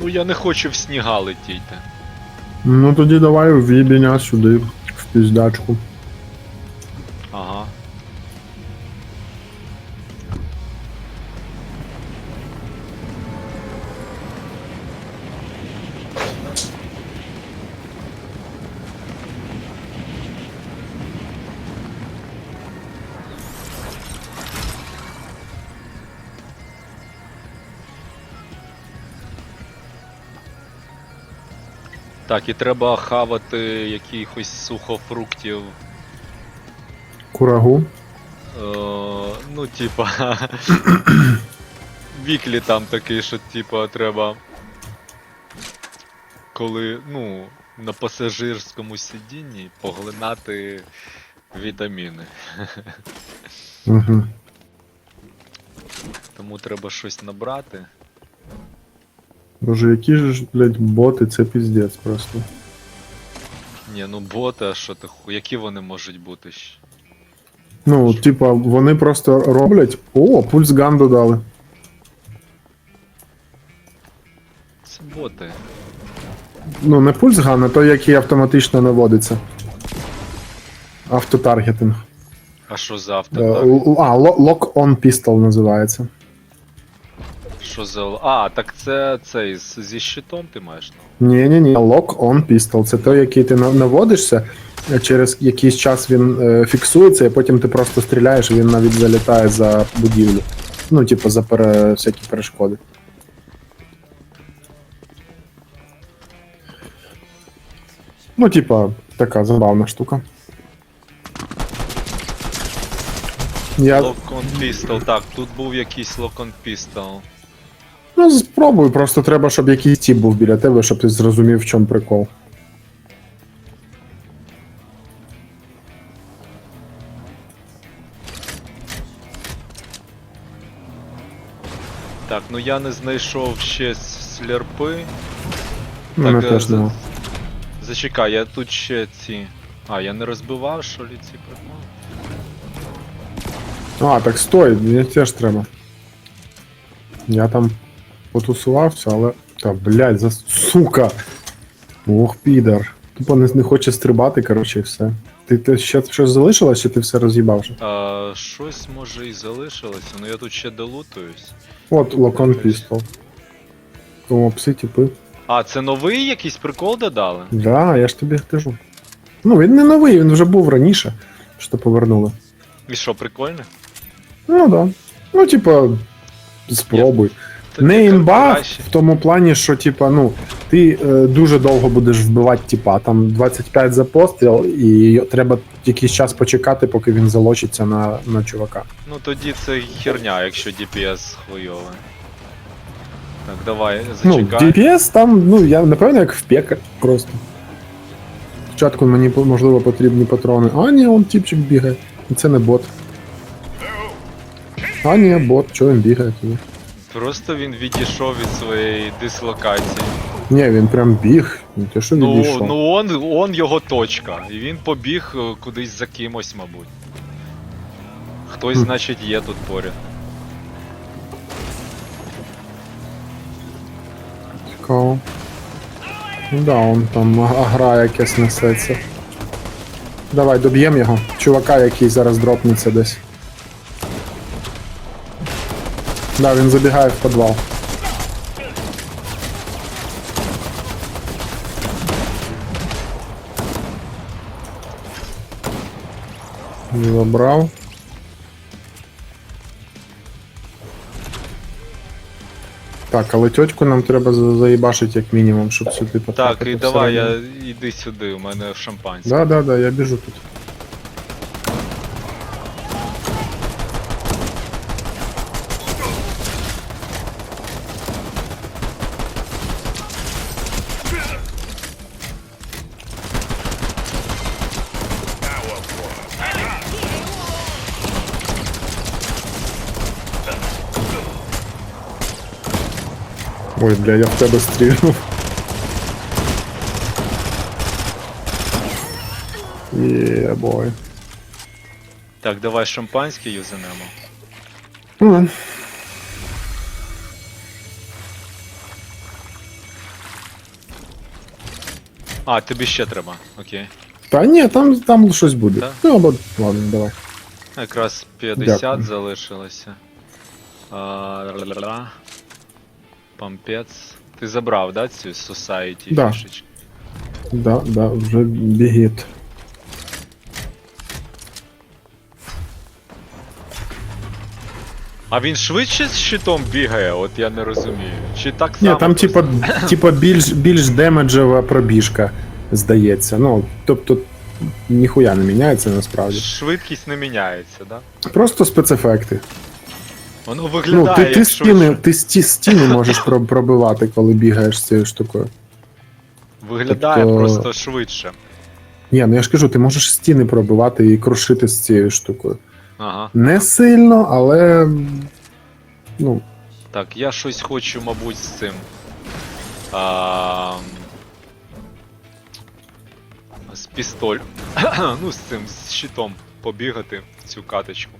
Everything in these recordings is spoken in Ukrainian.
Ну я не хочу в сніга летіти. Ну тоді давай в сюди, в піздячку. Так, і треба хавати якихось сухофруктів. Курагу. Е, ну, типа. Віклі там такий, що типа треба. Коли, ну, на пасажирському сидінні поглинати вітаміни. Угу. Тому треба щось набрати. Боже, які ж, блядь, боти, це піздець просто. Ні, ну боти, а що ти ху... Які вони можуть бути? ще? Ну, типа, вони просто роблять. О, пульс ган додали. Це боти. Ну, не пульс ган, а той, який автоматично наводиться. Автотаргетинг. А що за Е, автотак? л- А, lock-on pistol називається. Що за. А, так це цей зі щитом ти маєш на? Ні, ні, ні, lock-on pistol. Це той, який ти наводишся, а через якийсь час він е, фіксується, і потім ти просто стріляєш, і він навіть залітає за будівлю. Ну, типу, за пере... всякі перешкоди. Ну, типа, така забавна штука. Я Lock-on pistol, так, тут був якийсь lock-on pistol. Ну, спробую, просто треба, щоб якийсь тіп був біля тебе, щоб ти зрозумів, в чому прикол. Так, ну я не знайшов ще слерпи. Мене Так, е, теж за- нема. Зачекай, я тут ще ці. А, я не розбивав, що лі ці приколи? А, так стой, мені теж треба. Я там потусувався, але. Та, блядь, за сука! Ох, підар. Тупо не, не хоче стрибати, коротше, і все. Ти, ти ще щось залишилось, чи ти все роз'їбав? вже? А, щось може і залишилося, ну я тут ще долутуюсь. От локон пістол. Тому пси, типи. А, це новий якийсь прикол додали? Да, я ж тобі кажу. Ну, він не новий, він вже був раніше, що повернули. І що, прикольно? Ну да. Ну, типа, спробуй. Та Не імба в тому плані, що типа, ну, ти е, дуже довго будеш вбивати типа, там 25 за постріл, і треба якийсь час почекати, поки він залочиться на, на чувака. Ну тоді це херня, якщо DPS хуйове. Так, давай, Ну, зачекай. DPS там, ну, я напевно, як в пека просто. Спочатку мені можливо потрібні патрони. А, ні, он тіпчик бігає. І це не бот. А, ні, бот, чого він бігає тоді? Просто він відійшов від своєї дислокації. Ні, він прям біг, не те, що Ну, відійшов. ну он, он його точка. І він побіг е, кудись за кимось, мабуть. Хтось, Хм. значить, є тут поряд. Цікаво. Ну да, он там а- агра якась несеться. Давай, доб'ємо його. Чувака, який зараз дропнеться десь. Да, він забігає в підвал. Забрав. Так, але тьотьку нам треба за- заїбашити як мінімум, щоб сюди Так, і давай, я всередину. іди сюди, у мене шампанське. Да, да, да, я біжу тут. Ой, бля, я в тебе стрілю. Є, бой. Так, давай шампанське юзанемо. Mm. А, тобі ще треба, окей. Та ні, там там щось буде. Да? Ну або ладно, давай. Якраз 50 Дякую. залишилося. А, ла -ла -ла. Пампець. Ти забрав, да, цю Society Да. фішечку? Да, да, вже бігіт. А він швидше з щитом бігає, от я не розумію. Чи так само? Ні, там просто? типа, типа більш, більш демеджева пробіжка, здається. Ну, тобто, ніхуя не міняється насправді. Швидкість не міняється, да? Просто спецефекти. Воно Ну, виглядає ти, ти, як стіни, ти сті, стіни можеш про- пробивати, коли бігаєш з цією штукою. Виглядає тобто- просто швидше. Ні, ну я ж кажу, ти можеш стіни пробивати і крушити з цією штукою. Ага. Не сильно, але. Ну, Так, я щось хочу, мабуть, з цим. А... З пістоль. ну, з цим, з щитом побігати в цю каточку.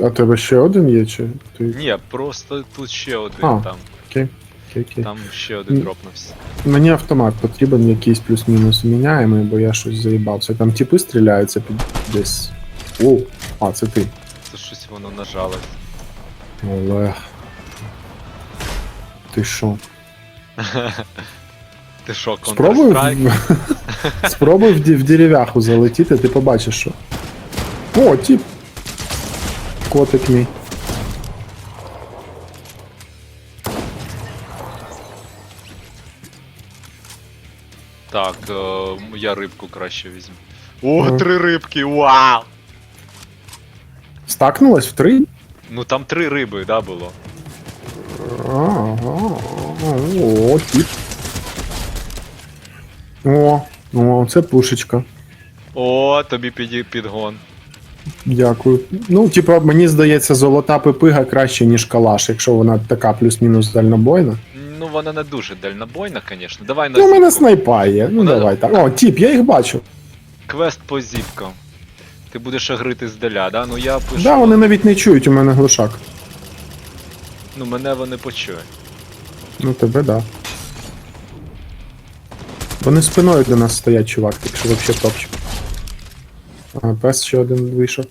А тебе ще один є, чи? Ти... Ні, просто тут ще один А. там. Окей, окей, окей. Там ще один Ні. дропнувся. Мені автомат потрібен якийсь плюс-мінус міняємий, бо я щось заїбався. Там типи стріляються під десь. О, а, це ти. Це щось воно нажалось. Олег. Ти що? Ти що, Спробуй, Counter-Strike? в... Спробуй в, ді- в дерев'яху залетіти, ти побачиш, що. О, тип. Котик мій. Так, е, я рибку краще візьму. О, Ага. три рибки, вау! Стакнулась в три? Ну там три риби, да, було. Ага. О, тип. О, о, це пушечка. О, тобі піді- підгон. Дякую. Ну, типа, мені здається, золота пипига краще, ніж калаш, якщо вона така плюс-мінус дальнобойна. Ну, вона не дуже дальнобойна, звісно. Давай на Ну, у мене зіпку. снайпа є. Ну Вона- давай так. О, тіп, я їх бачу. Квест по зіпкам. Ти будеш агрити здаля, да? Ну я пишу. Да, вони навіть не чують, у мене глушак. Ну мене вони почують. Ну тебе да. Вони спиною до нас стоять, чувак, так що вообще топчик. А, пес ще один вийшов.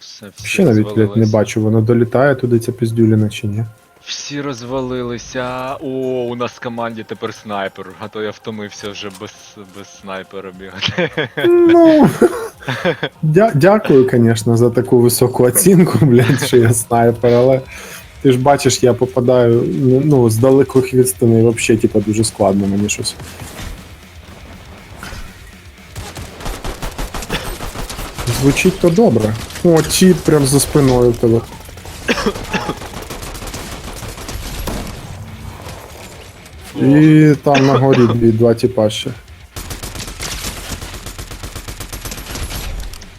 Все, всі Ще навіть блядь, не розвалились. бачу, воно долітає туди ця піздюліна чи ні. Всі розвалилися. О, у нас в команді тепер снайпер, а то я втомився вже без, без снайпера бігати. Ну. Дя- дякую, звісно, за таку високу оцінку, блядь, що я снайпер, але ти ж бачиш, я попадаю ну, ну, з далеких відстаней взагалі, типа, дуже складно мені щось. Звучить то добре. О, чіп прям за спиною в тебе. І там на горі дві, два тіпа ще.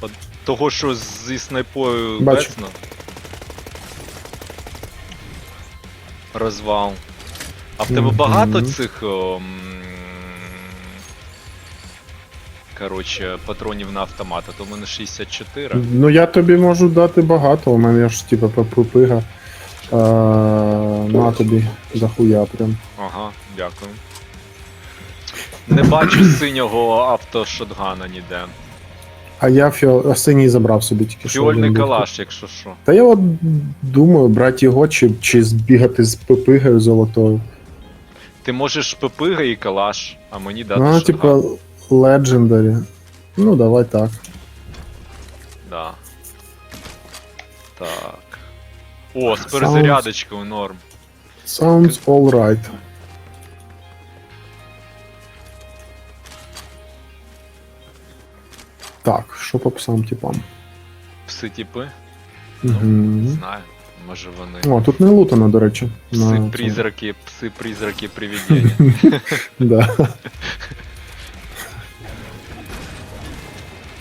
От Того, що зі снайпою Бачу. бецно. Розвал. А в тебе багато цих. о, Коротше, патронів на автомат, а то в мене 64. Ну я тобі можу дати багато, у мене ж типа папига. А, на тобі дохуя прям. Ага, дякую. Не бачу синього автошотгана ніде. А я фіо... а синій забрав собі тільки що. Фіольний калаш, якщо що. Та я от думаю, брати його чи, чи збігати з пипигою золотою. Ти можеш пепига і калаш, а мені дати Ну, шотган. типа, легендарі. Ну, давай так. Да. Так. О, з перезарядочкою норм. Sounds alright. Так, що по псам типам? Пси типи? Угу. Не знаю. Може вони. О, тут не лутано, до речі. на Пси цьому. призраки, пси призраки привидення. Да.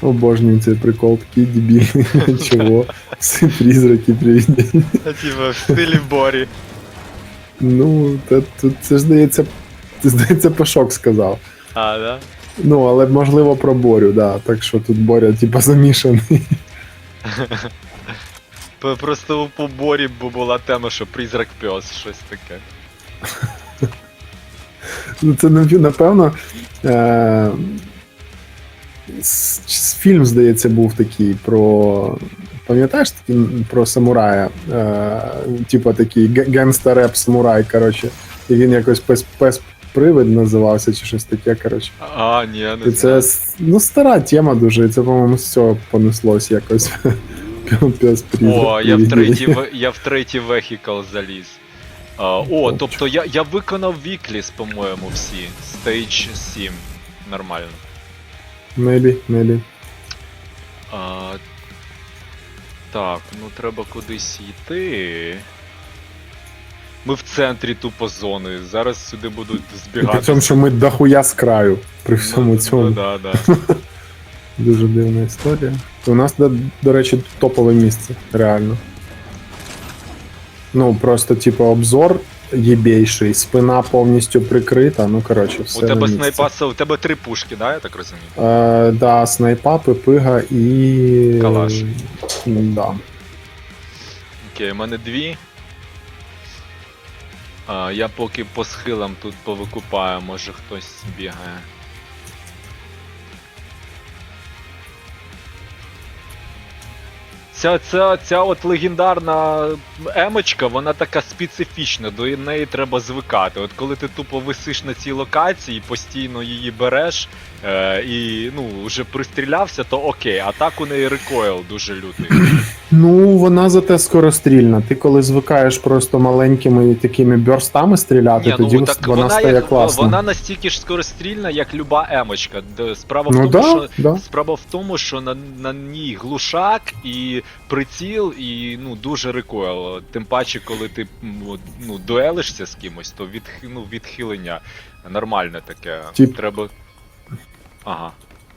Обожнюю цей прикол, такий дебільний. Чого? Всі призраки привидення. Типа в стилі Борі. Ну, та, тут це ж здається, це здається, Пашок сказав. А, да? Ну, але можливо про Борю, да. Так що тут Боря, типа, замішаний. Просто по Борі бу- була тема, що призрак пес, щось таке. Ну, Це напевно. Е- фільм, здається, був такий про. Пам'ятаєш такий про самурая? Е- типа такий ге- гангста-реп самурай, коротше. І він якось пес, пес привид називався, чи щось таке, коротше. А, ні, не І це знаю. ну, стара тема дуже, і це, по-моєму, з цього понеслось якось. Пес привид. О, я в третій, я в третій вехікл заліз. А, о, О, тобто я, я виконав вікліс, по-моєму, всі. Стейдж 7. Нормально. Maybe, maybe. А, так, ну треба кудись йти. Ми в центрі тупо зони. Зараз сюди будуть І збігати. при цьому, що ми дохуя з краю при всьому Ну, цьому. Ну, да, да. Дуже дивна історія. У нас, до, до речі, топове місце, реально. Ну, просто, типу, обзор єбейший, спина повністю прикрита, ну, коротше, все. у тебе на місці. снайпаса, у тебе три пушки, да, я так розумію? Е, да, снайпа, пипига і. Калаш. Да. Окей, у мене дві. А, я поки по схилам тут повикупаю, може хтось бігає. Ця, ця, ця от легендарна емочка, вона така специфічна, до неї треба звикати. От коли ти тупо висиш на цій локації, постійно її береш е, і ну, вже пристрілявся, то окей, а так у неї рекойл дуже лютий. Ну, вона зате скорострільна. Ти коли звикаєш просто маленькими такими бёрстами стріляти, Ні, тоді ну так вона, вона, стає як, класно. вона настільки ж скорострільна, як люба емочка. Д- Справа в Ну тому, да, що да. справа в тому, що на, на ній глушак і приціл, і ну дуже рекойл. Тим паче, коли ти м, от, ну, дуелишся з кимось, то від, ну, відхилення нормальне таке. Тип- Треба. Ага.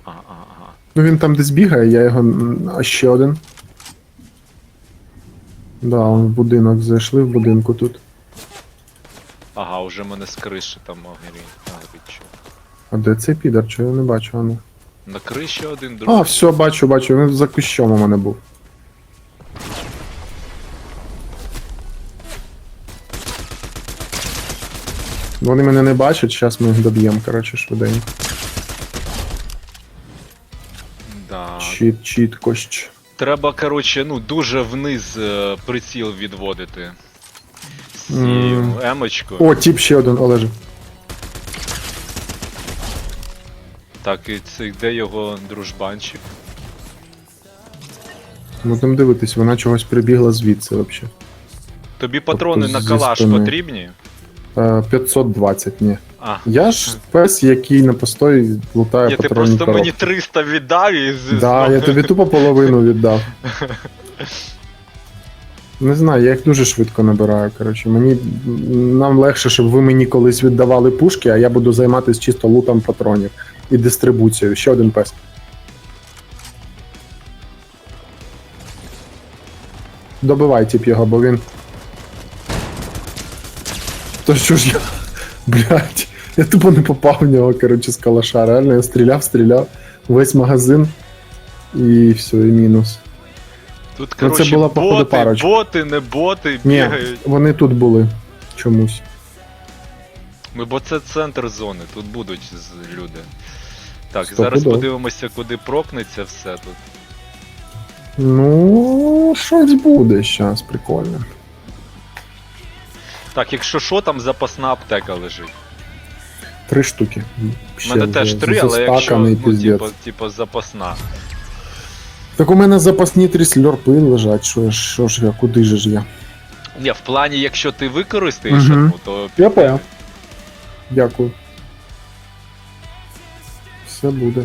Ага, ага, ага. Ну він там десь бігає, я його. м, А ще один. Да, он в будинок зайшли в будинку тут. Ага, уже мене з криші там огірі. А де цей підар? Чого я не бачу, а ну. На криші один А, другий. все, бачу, бачу, він за кущом у мене був. Вони мене не бачать, зараз ми їх доб'ємо, коротше, швиденько. Да. Чіт, чіт, кощ. Треба, коротше, ну, дуже вниз е, приціл відводити. Мгм. емочкою. О, тіп ще один, Олеже. Так, і це де його дружбанчик? Будемо дивитись, вона чогось прибігла звідси взагалі. Тобі патрони Тобто на калаш потрібні? Е, 520, ні. А. Я ж пес, який на постой лутає Ні, ти просто коробки. мені 300 віддав і з- Да, я тобі тупо половину віддав. Не знаю, я їх дуже швидко набираю. Коротше, мені нам легше, щоб ви мені колись віддавали пушки, а я буду займатися чисто лутом патронів і дистрибуцією. Ще один пес. Добивай тип його, бо він. То що ж я. Блять, я тупо не попав в нього, коротше, з калаша. Реально, я стріляв, стріляв. Весь магазин. І все, і мінус. Тут, Ну, це коротше, була, походу, боти, парочка. боти, не боти Ні, бігають. вони тут були. Чомусь. Ну, бо це центр зони, тут будуть з- люди. Так, Стопудово. зараз подивимося, куди прокнеться все тут. Ну, щось буде зараз, прикольно. Так, якщо що, там запасна аптека лежить. Три штуки. У мене теж три, але якщо ну, типу, типу, запасна. Так у мене запасні три сльорпи лежать, що, ж- що ж я, куди же ж я? Ні, в плані, якщо ти використаєш Мгм. одну, то Я понял. Дякую. Все буде.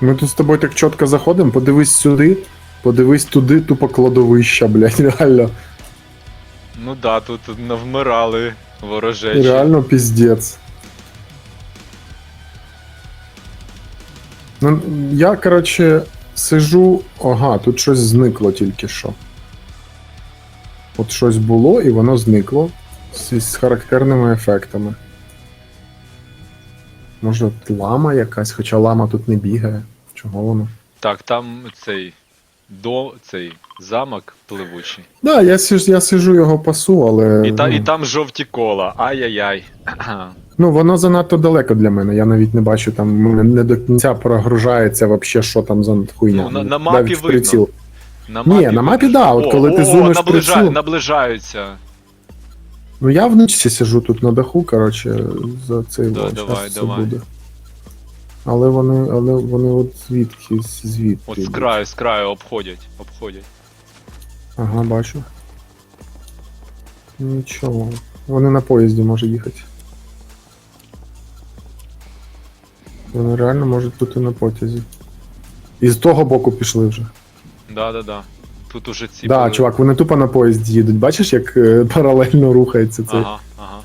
Ми тут з тобою так чітко заходимо, подивись сюди, подивись туди, тупо кладовища, блядь, реально. Ну да, тут навмирали ворожечі. Реально пиздец. Ну, я, короче, сижу. Ага, тут щось зникло тільки що. От щось було і воно зникло з, з характерними ефектами. Може, лама якась, хоча лама тут не бігає. Чого воно? Так, там цей. до цей замок пливучий. Да, я, сиж, я сижу його пасу, але. І, та, ну, і там жовті кола. Ай-яй-яй. Ну, воно занадто далеко для мене. Я навіть не бачу, там мене не до кінця прогружається вообще, що там за хуйня. Ну, на- на Навіть мапі в приціл. видно. На Ні, на мапі видно, да, от О, коли ти зумиш наближа... приціл. наближаються. Ну я вночі сижу тут на даху, коротше, за цей Да, вот, давай, щас все давай. буде. Але вони, але вони от звідки, звідки. От з краю, з краю обходять. обходять. Ага, бачу. Нічого. Вони на поїзді можуть їхати. Вони реально можуть бути на потязі. І з того боку пішли вже. Да-да-да. Тут уже ці. Да, були. чувак, вони тупо на поїзді їдуть. Бачиш, як е, паралельно рухається цей. Ага, ага.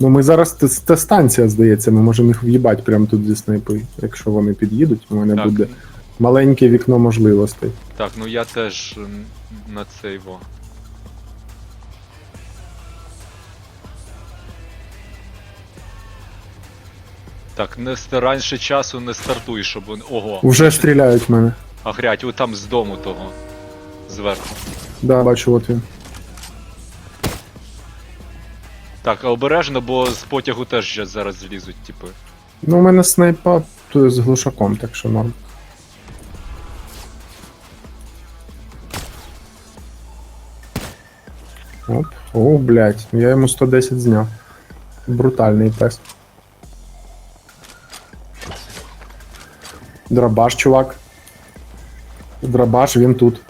Ну ми зараз те, те станція, здається, ми можемо їх в'їбати прямо тут зі снайпи. Якщо вони під'їдуть, у мене Так, буде маленьке вікно можливостей. так, ну я теж на цей во. Так, не ст- раніше часу не стартуй, щоб. Ого. Вже стріляють в мене. А грять, от там з дому того. Зверху. Да, бачу, от він. Так, а обережно, бо з потягу теж ще зараз злізуть, типи. Ну, у мене снайпа то з глушаком, так що норм. О, блядь, я йому 110 зняв. Брутальний пес. Драбаш, чувак. Драбаш, він тут.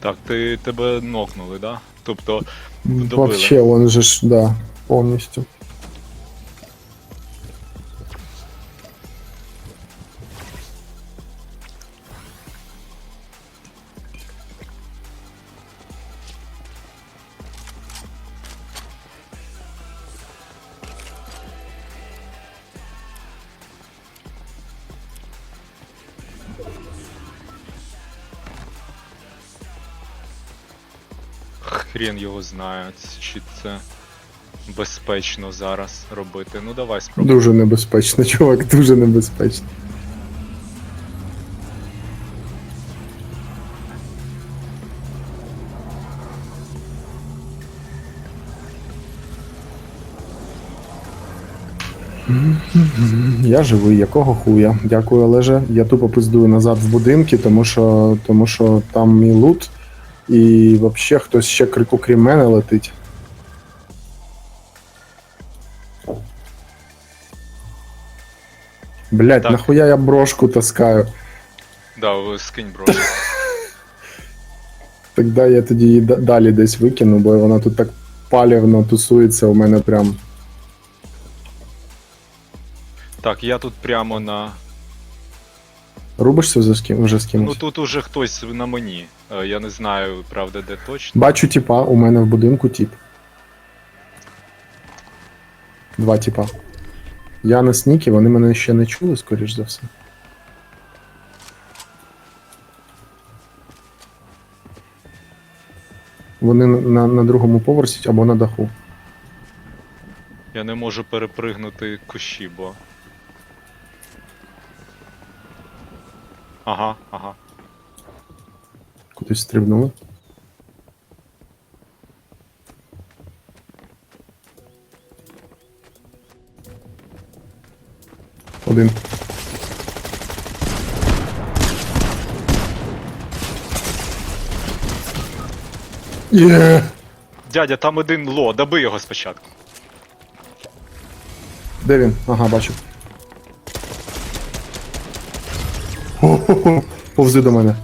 Так, ти тебе нокнули, да? Тобто. Добили. Вообще, он же ж, да, повністю. Хрен його знає, чи це безпечно зараз робити. Ну давай спробуй. Дуже небезпечно, чувак, дуже небезпечно. Я живий, якого хуя. Дякую, Олеже. Я тупо пиздую назад в будинки, тому що, тому що там мій лут, і взагалі хтось ще крик- окрім мене летить. Блять, Так. нахуя я брошку таскаю? Да, ви скинь бро. Тогда я тоді її да- далі десь викину, бо вона тут так палівно тусується у мене прям. Так, я тут прямо на. Рубишся вже з ким вже з кимось? Ну тут уже хтось на мені. Е, Я не знаю, правда, де точно. Бачу тіпа, у мене в будинку тіп. Два тіпа. Я на снікі, вони мене ще не чули, скоріш за все. Вони на, на другому поверсі або на даху. Я не можу перепригнути кущі, бо. Ага, ага. Кудись стрибнули. Один. Є! Дядя, там один ло, доби його спочатку. Де він? Ага, бачу. Хо-хо-хо. Повзи до мене.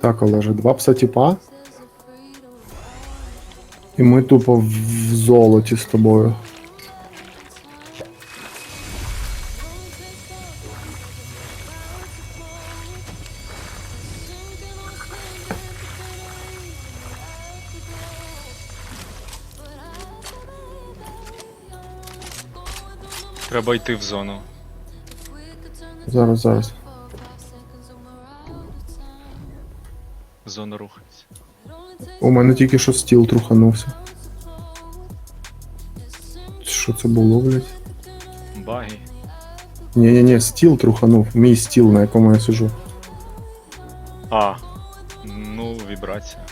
Так, Олеже, два пса тіпа. І ми тупо в золоті з тобою. Треба йти в зону. Зараз, зараз. Зона рухається. У мене тільки що стіл труханувся. Що це було, блядь? Баги. Ні-ні-ні, стіл труханув. Мій стіл, на якому я сижу. А. Ну, вібрація.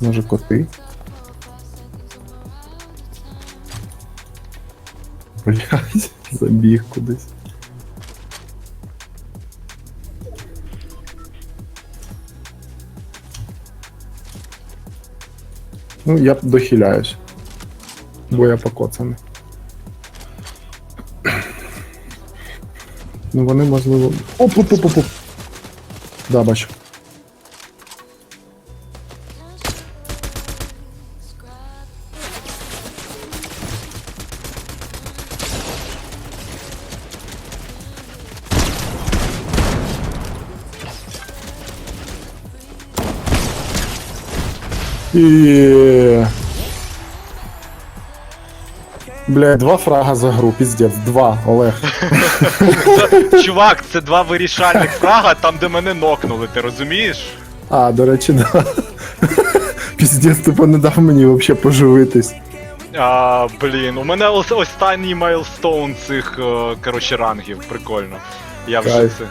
Може коти? Блять, забіг кудись. Ну, я дохиляюсь. Бо я покоцаний. Ну вони можливо. оп оп оп оп оп Да, бачу. І... Бля, два фрага за гру, піздець, два, Олег. Чувак, це два вирішальних фрага там, де мене нокнули, ти розумієш? А, до речі, да. Піздець, типу не дав мені взагалі поживитись. А, блін, у мене ос- останній майлстоун цих, е, коротше, рангів, прикольно. Я вже Кайф. це.